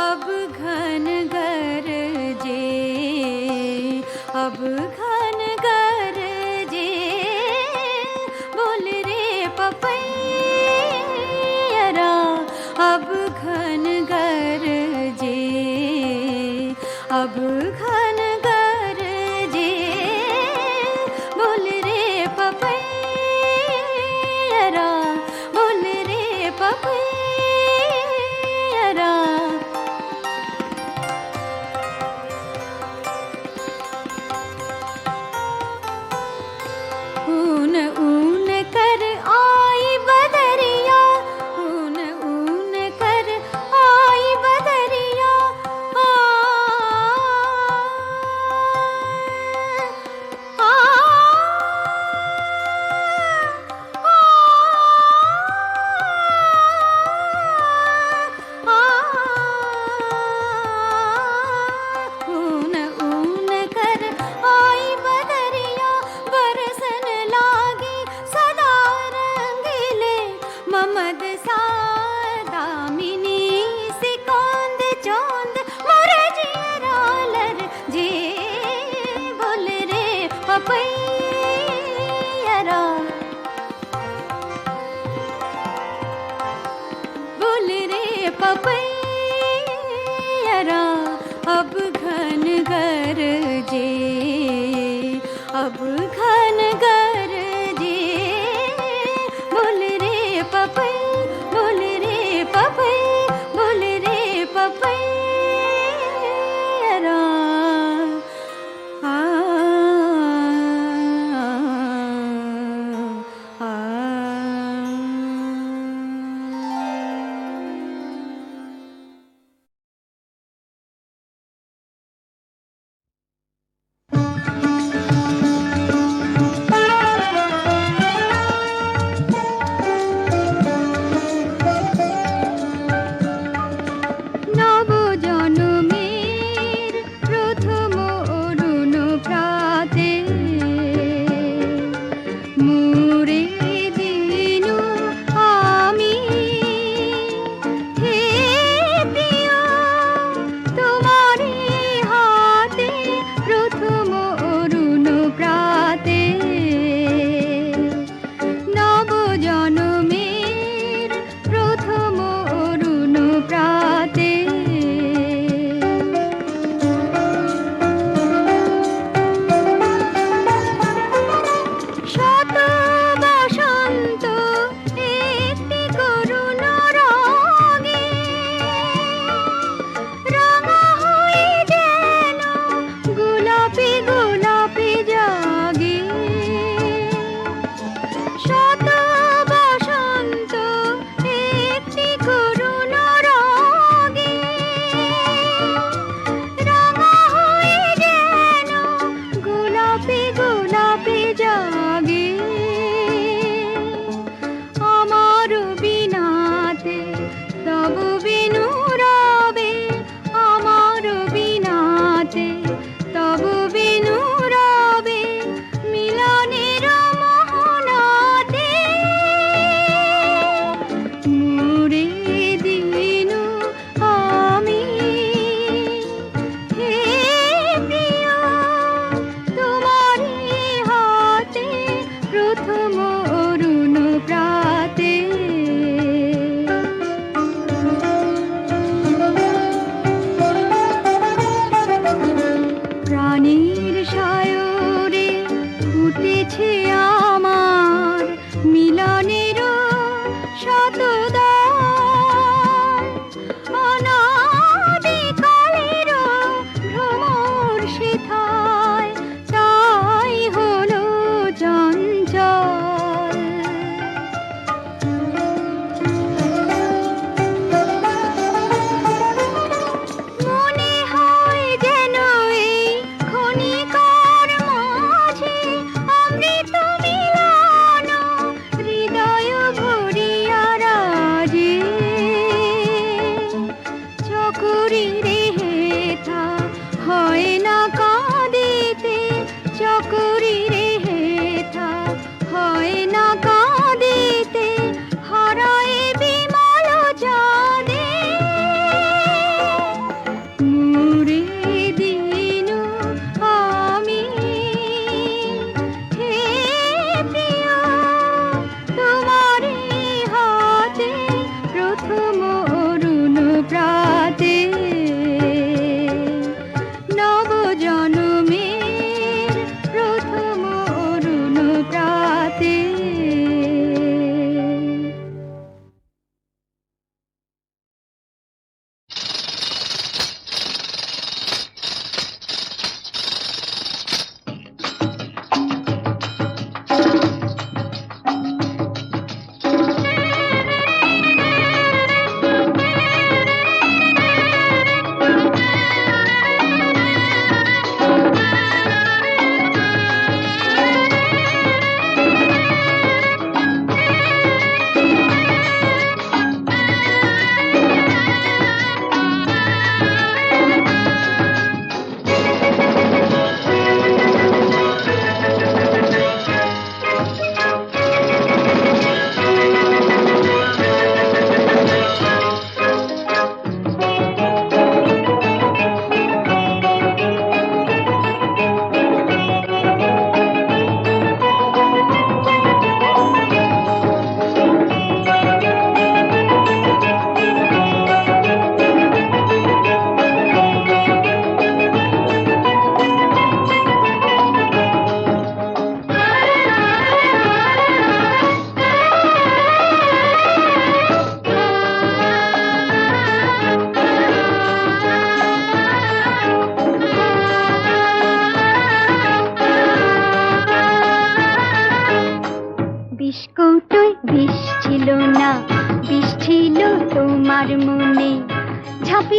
अब घन गरजे अब घन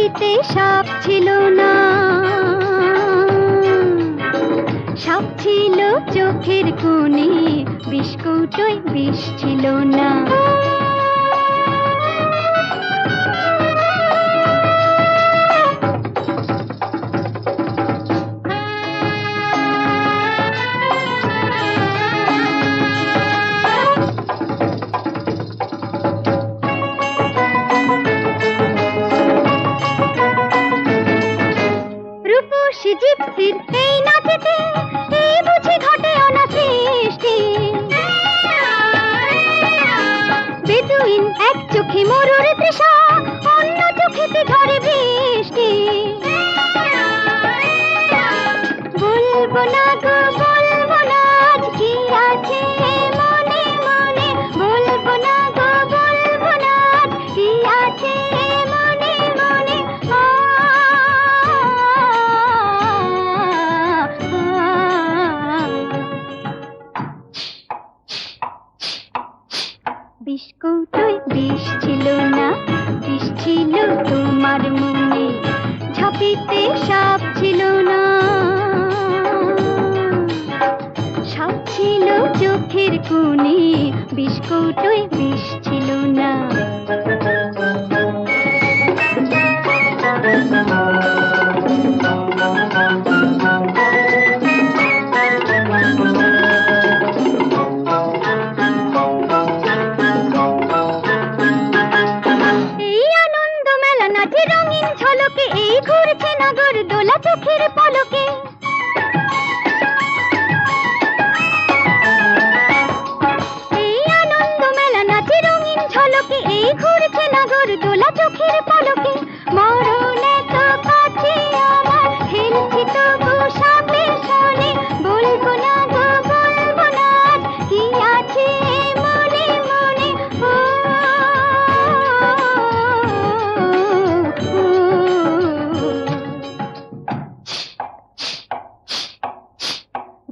বাড়িতে সাপ ছিল না। সাপ ছিল চোখের কোণে বিস্কুটই বিষ ছিল না।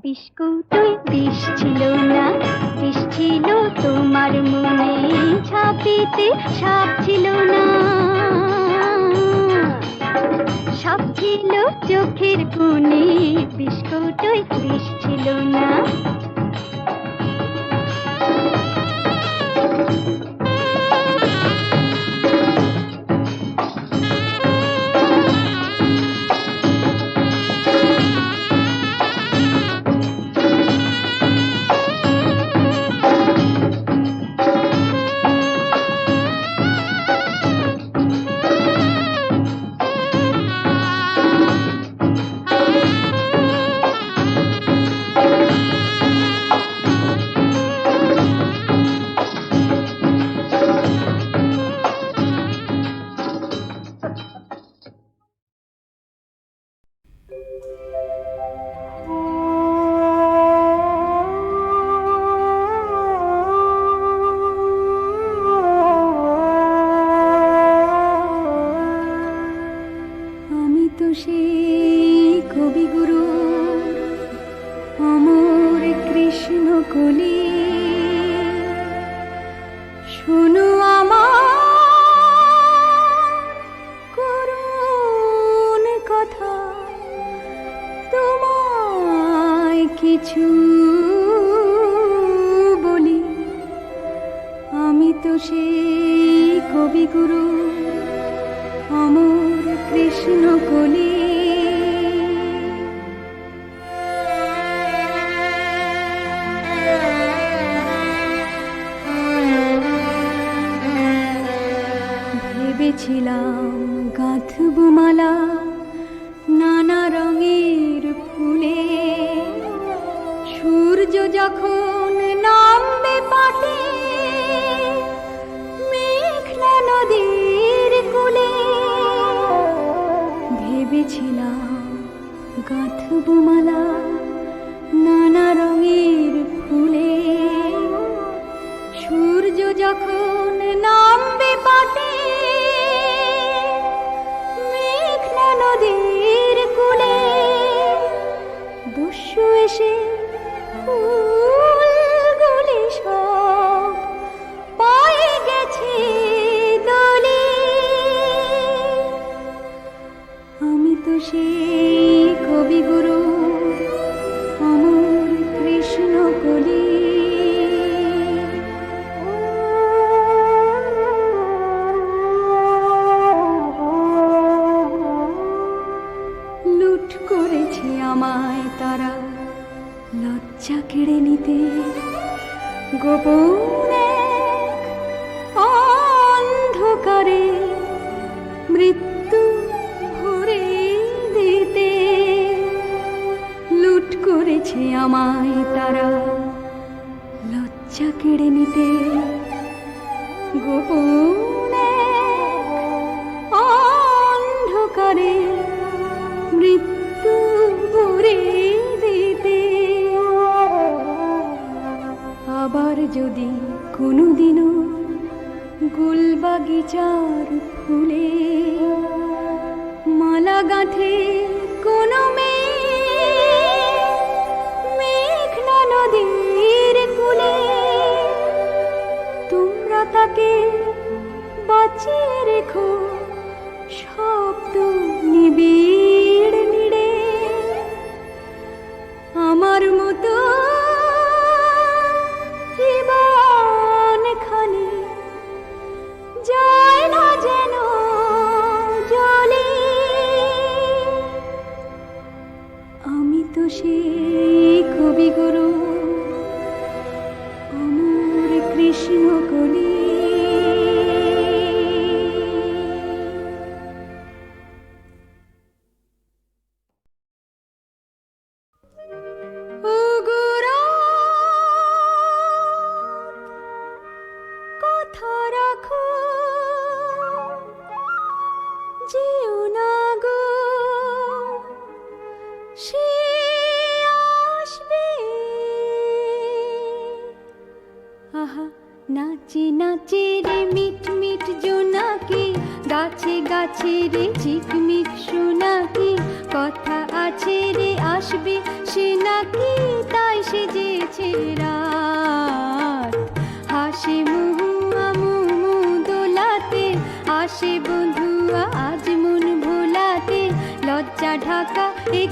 বিস্কুটই বিষ ছিল না, বিষ ছিল তোমার মনে। ছাপিতে সাপ ছিল না। সাপ ছিল চোখের কোণে বিস্কুটই বিষ ছিল না। শস্য এসে ফুলগুলি সব গেছে দলে। আমি তো সেই কবিগুরু মৃত্যু দিতে। আবার যদি কোনোদিনও গুলবাগিচার ফুলে মালা গাঁথে থাকে বাঁচিয়ে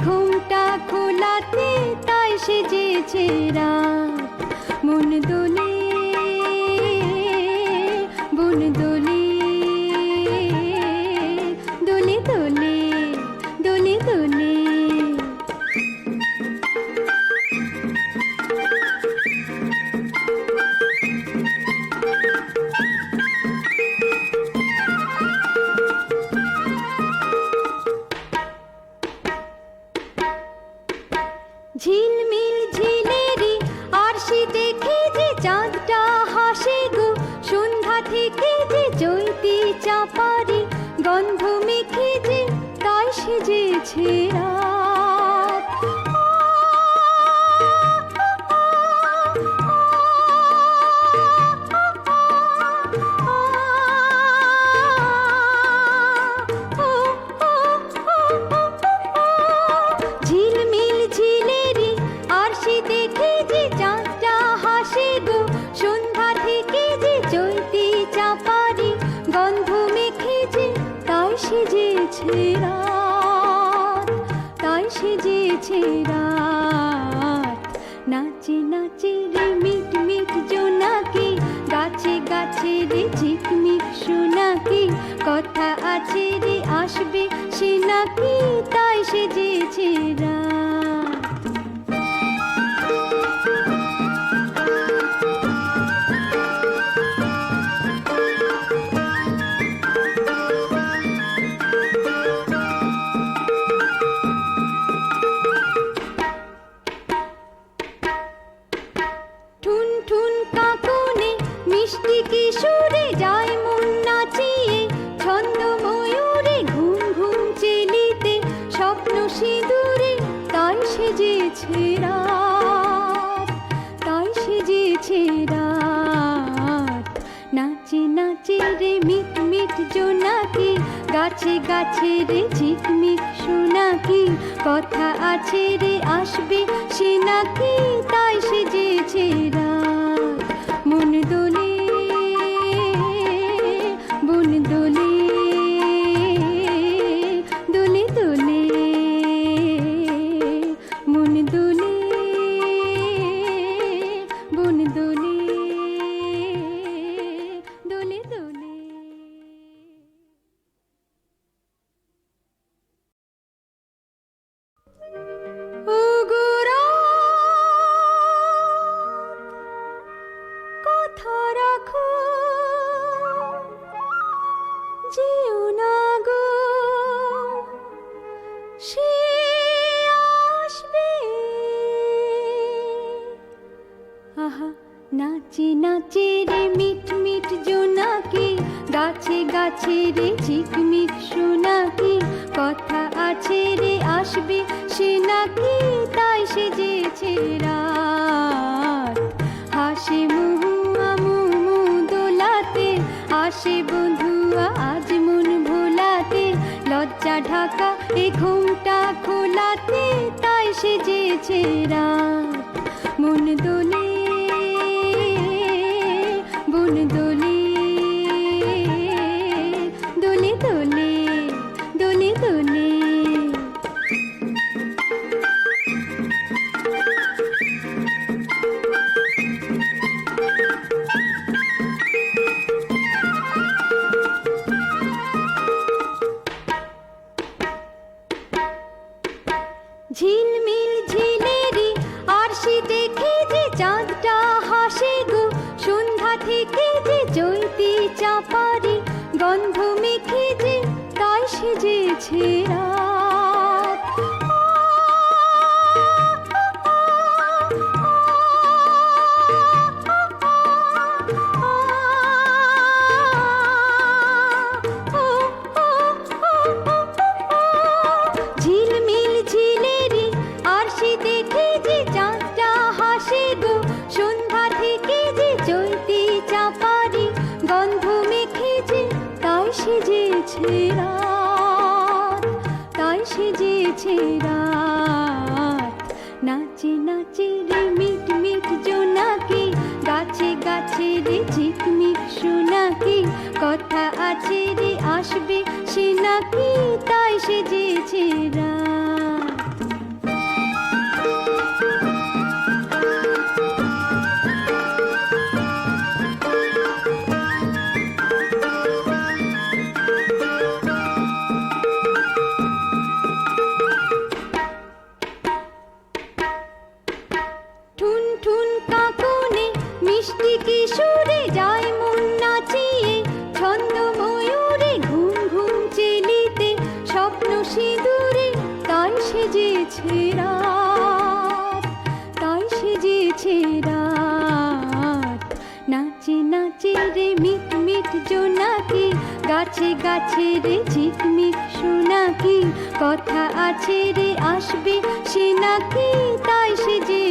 ঘুমটা খোলাতে তাই সেজেছে রাত। মন দোলে সেজেছে রা কাছে রে আসবে, সে নাকি তাই সেজেছে রাত। হাসে মুহুয়া মুমু দোলাতে আসে বন্ধুয়া আজ মন ভোলাতে, লজ্জা ঢাকা এ ঘুমটা খোলাতে, তাই সেজেছে রাত। মন দোলা কথা আছে আসবে সে নাকি তাই সেজেছে রা রাতে ঝিকমিক কথা আছে রে আসবে সে নাকি? তাই সে যে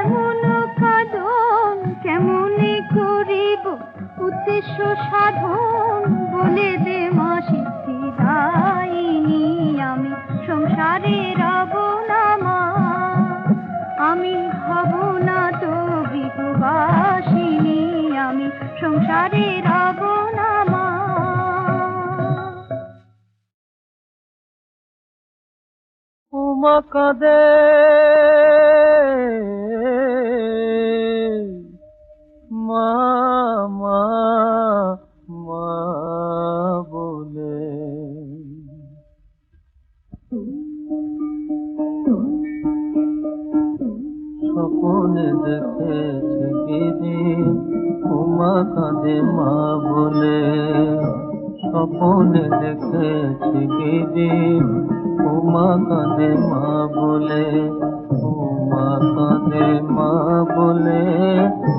এমন কাদন কেমনে করিব? উদ্দেশ্য সাধন বলে দে মা সিদ্ধিদায়িনী আমি, সংসারে রব না মা। আমি হব না তো বিভুবাসিনী আমি, সংসারে রব না মা। উমা কাদে স্বপন দেখেছি গিরি উমা কাঁদে, মা বলে, স্বপন দেখেছি গিরি উমা কাঁদে, মা বলে, উমা কাঁদে, মা বলে,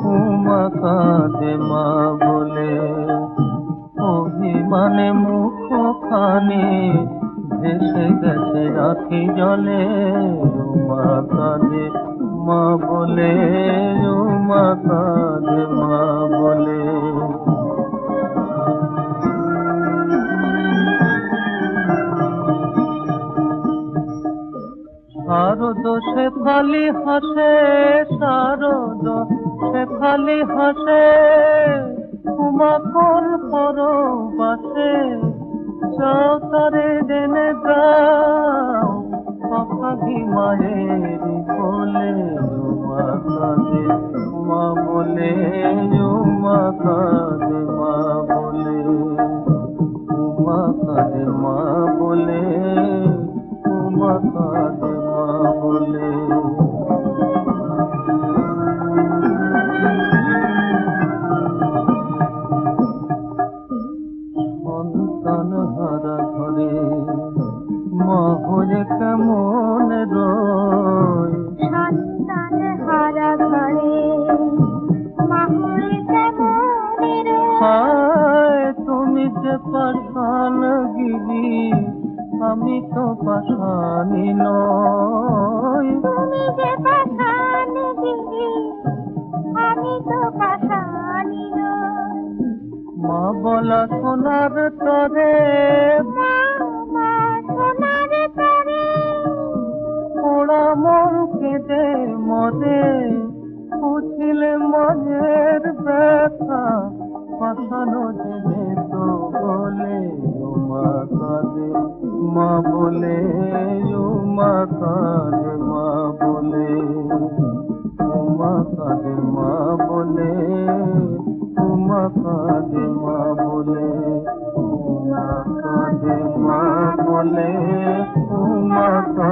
উমা কাঁদে, মা বলে। অভিমানে মুখ খানে দেশে গেছে রাখি জলে, উমা কাঁদে। মা বলে, ও মা মা বলে। শারদ সে খালি হাসে, শারদ সে খালি হাসে, উমা কোন পর বাসে চারে দেনে যাও কথা কি মায়ের जो मां बोले जो পাষাণী নই তুমি যে পাশান দিদি আমি তো পাশানি মা বলা সোনার তরে। মা সোনার তরে। পোড়া মন কেঁদে মরে। বুঝিলে মনের ব্যথা পাশানো জেনে তো বলে মা मां बोले यो मां जे मां बोले माता जे मां बोले माता जे मां बोले माता जे मां बोले। माता